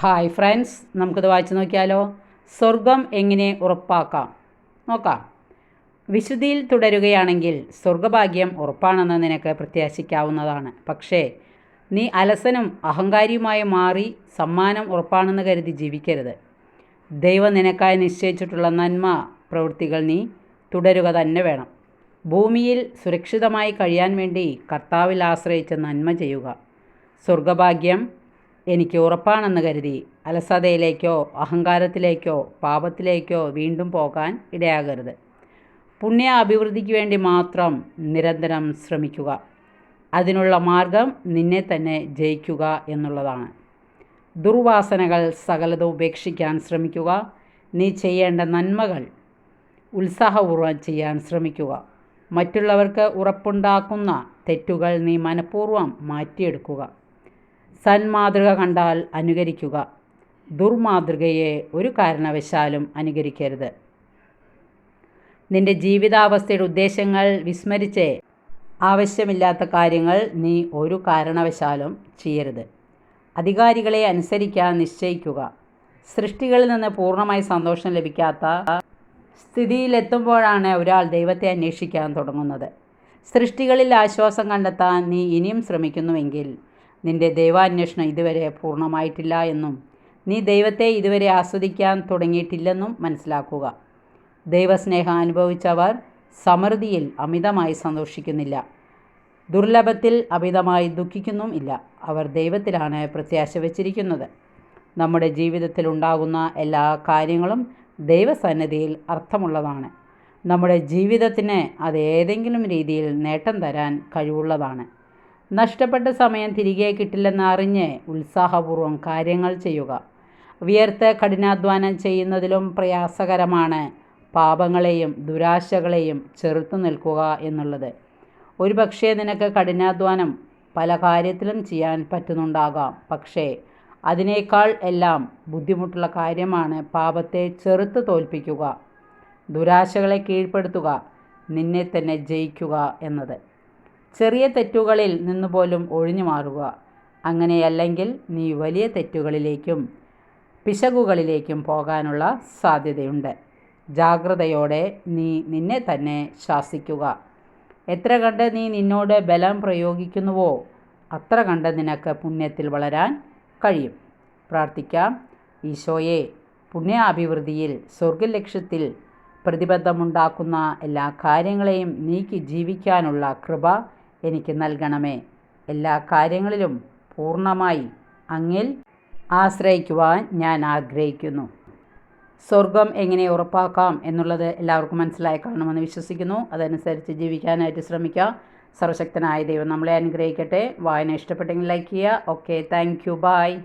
Hi friends നമുക്കിത് വായിച്ചു നോക്കിയാലോ? സ്വർഗം എങ്ങനെ ഉറപ്പാക്കാം? നോക്കാം. വിശുദ്ധിയിൽ തുടരുകയാണെങ്കിൽ സ്വർഗഭാഗ്യം ഉറപ്പാണെന്ന് നിനക്ക് പ്രത്യാശിക്കാവുന്നതാണ്. പക്ഷേ നീ അലസനും അഹങ്കാരിയുമായി മാറി സമ്മാനം ഉറപ്പാണെന്ന് കരുതി ജീവിക്കരുത്. ദൈവം നിനക്കായി നിശ്ചയിച്ചിട്ടുള്ള നന്മ പ്രവൃത്തികൾ നീ തുടരുക തന്നെ വേണം. ഭൂമിയിൽ സുരക്ഷിതമായി കഴിയാൻ വേണ്ടി കർത്താവിൽ ആശ്രയിച്ച് നന്മ ചെയ്യുക. സ്വർഗഭാഗ്യം എനിക്ക് ഉറപ്പാണെന്ന് കരുതി അലസതയിലേക്കോ അഹങ്കാരത്തിലേക്കോ പാപത്തിലേക്കോ വീണ്ടും പോകാൻ ഇടയാകരുത്. പുണ്യ അഭിവൃദ്ധിക്ക് വേണ്ടി മാത്രം നിരന്തരം ശ്രമിക്കുക. അതിനുള്ള മാർഗം നിന്നെ തന്നെ ജയിക്കുക എന്നുള്ളതാണ്. ദുർവാസനകൾ സകലത ഉപേക്ഷിക്കാൻ ശ്രമിക്കുക. നീ ചെയ്യേണ്ട നന്മകൾ ഉത്സാഹപൂർവം ചെയ്യാൻ ശ്രമിക്കുക. മറ്റുള്ളവർക്ക് ഉറപ്പുണ്ടാക്കുന്ന തെറ്റുകൾ നീ മനഃപൂർവം മാറ്റിയെടുക്കുക. സന്മാതൃക കണ്ടാൽ അനുകരിക്കുക. ദുർമാതൃകയെ ഒരു കാരണവശാലും അനുകരിക്കരുത്. നിന്റെ ജീവിതാവസ്ഥയുടെ ഉദ്ദേശങ്ങൾ വിസ്മരിച്ച്. ആവശ്യമില്ലാത്ത കാര്യങ്ങൾ നീ ഒരു കാരണവശാലും ചെയ്യരുത്. അധികാരികളെ അനുസരിക്കാൻ നിശ്ചയിക്കുക. സൃഷ്ടികളിൽ നിന്ന് പൂർണമായി സന്തോഷം ലഭിക്കാത്ത സ്ഥിതിയിലെത്തുമ്പോഴാണ് ഒരാൾ ദൈവത്തെ അന്വേഷിക്കാൻ തുടങ്ങുന്നത്. സൃഷ്ടികളിൽ ആശ്വാസം കണ്ടെത്താൻ നീ ഇനിയും ശ്രമിക്കുന്നുവെങ്കിൽ നിന്റെ ദൈവാന്വേഷണം ഇതുവരെ പൂർണമായിട്ടില്ല എന്നും നീ ദൈവത്തെ ഇതുവരെ ആസ്വദിക്കാൻ തുടങ്ങിയിട്ടില്ലെന്നും മനസ്സിലാക്കുക. ദൈവസ്നേഹം അനുഭവിച്ചവർ സമൃദ്ധിയിൽ അമിതമായി സന്തോഷിക്കുന്നില്ല. ദുർലഭത്തിൽ അമിതമായി ദുഃഖിക്കുന്നും ഇല്ല. അവർ ദൈവത്തിലാണ് പ്രത്യാശ വച്ചിരിക്കുന്നത്. നമ്മുടെ ജീവിതത്തിൽ ഉണ്ടാകുന്ന എല്ലാ കാര്യങ്ങളും ദൈവസന്നിധിയിൽ അർത്ഥമുള്ളതാണ്. നമ്മുടെ ജീവിതത്തിന് അത് ഏതെങ്കിലും രീതിയിൽ നേട്ടം തരാൻ കഴിവുള്ളതാണ്. നഷ്ടപ്പെട്ട സമയം തിരികെ കിട്ടില്ലെന്ന് അറിഞ്ഞ് ഉത്സാഹപൂർവം കാര്യങ്ങൾ ചെയ്യുക. വിയർത്ത് കഠിനാധ്വാനം ചെയ്യുന്നതിലും പ്രയാസകരമാണ് പാപങ്ങളെയും ദുരാശകളെയും ചെറുത്തു നിൽക്കുക എന്നുള്ളത്. ഒരുപക്ഷേ നിനക്ക് കഠിനാധ്വാനം പല കാര്യത്തിലും ചെയ്യാൻ പറ്റുന്നുണ്ടാകാം. പക്ഷേ അതിനേക്കാൾ എല്ലാം ബുദ്ധിമുട്ടുള്ള കാര്യമാണ് പാപത്തെ ചെറുത്ത് തോൽപ്പിക്കുക ദുരാശകളെ കീഴ്പ്പെടുത്തുക നിന്നെ തന്നെ ജയിക്കുക എന്നത്. ചെറിയ തെറ്റുകളിൽ നിന്നുപോലും ഒഴിഞ്ഞു മാറുക. അങ്ങനെയല്ലെങ്കിൽ നീ വലിയ തെറ്റുകളിലേക്കും പിശകുകളിലേക്കും പോകാനുള്ള സാധ്യതയുണ്ട്. ജാഗ്രതയോടെ നീ നിന്നെ തന്നെ ശാസിക്കുക. എത്ര കണ്ട് നീ നിന്നോട് ബലം പ്രയോഗിക്കുന്നുവോ അത്ര കണ്ട് നിനക്ക് പുണ്യത്തിൽ വളരാൻ കഴിയും. പ്രാർത്ഥിക്കാം. ഈശോയെ പുണ്യാഭിവൃദ്ധിയിൽ സ്വർഗലക്ഷ്യത്തിൽ പ്രതിബദ്ധമുണ്ടാക്കുന്ന എല്ലാ കാര്യങ്ങളെയും നീക്കി ജീവിക്കാനുള്ള കൃപ എനിക്ക് നൽകണമേ. എല്ലാ കാര്യങ്ങളിലും പൂർണമായി അങ്ങിൽ ആശ്രയിക്കുവാൻ ഞാൻ ആഗ്രഹിക്കുന്നു. സ്വർഗം എങ്ങനെ ഉറപ്പാക്കാം എന്നുള്ളത് എല്ലാവർക്കും മനസ്സിലായി കാണുമെന്ന് വിശ്വസിക്കുന്നു. അതനുസരിച്ച് ജീവിക്കാനായിട്ട് ശ്രമിക്കുക. സർവശക്തനായ ദൈവം നമ്മളെ അനുഗ്രഹിക്കട്ടെ. വായന ഇഷ്ടപ്പെട്ടെങ്കിൽ ലൈക്ക് ചെയ്യുക. Okay thank you. ബൈ.